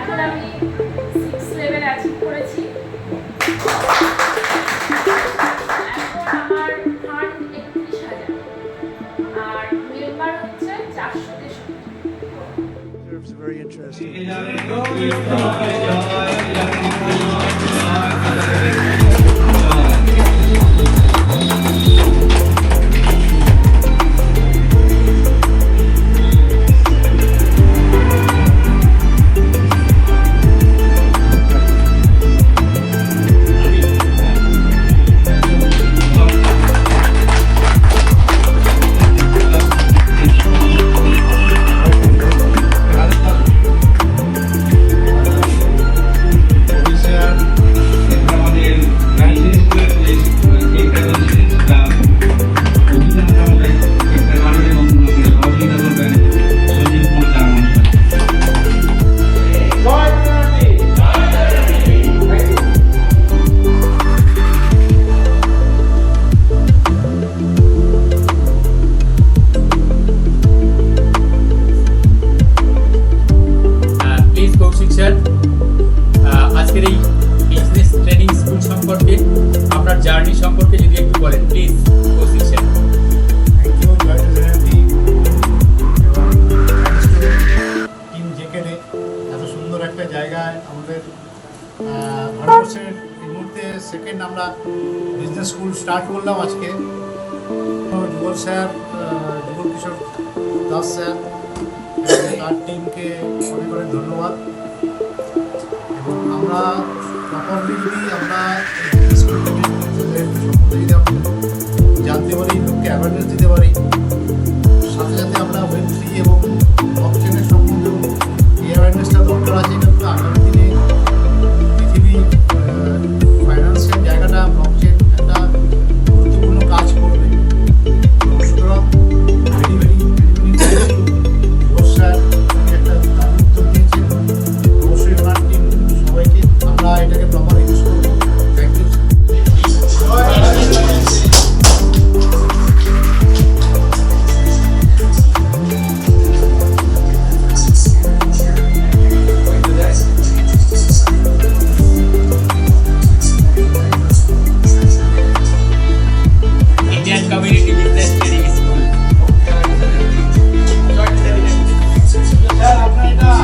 এখন আমি six level achieve করেছি Very interesting. ভারতবর্ষের এই মুহূর্তে সেকেন্ড আমরা বিজনেস স্কুল স্টার্ট করলাম আজকে। তো যুগল স্যার যুগল কিশোর দাস স্যার তার টিমকে অনেক অনেক ধন্যবাদ। এবং আমরা প্রপারলি যদি আমরা জানতে পারি, লোককে অ্যাওয়ারনেস দিতে পারি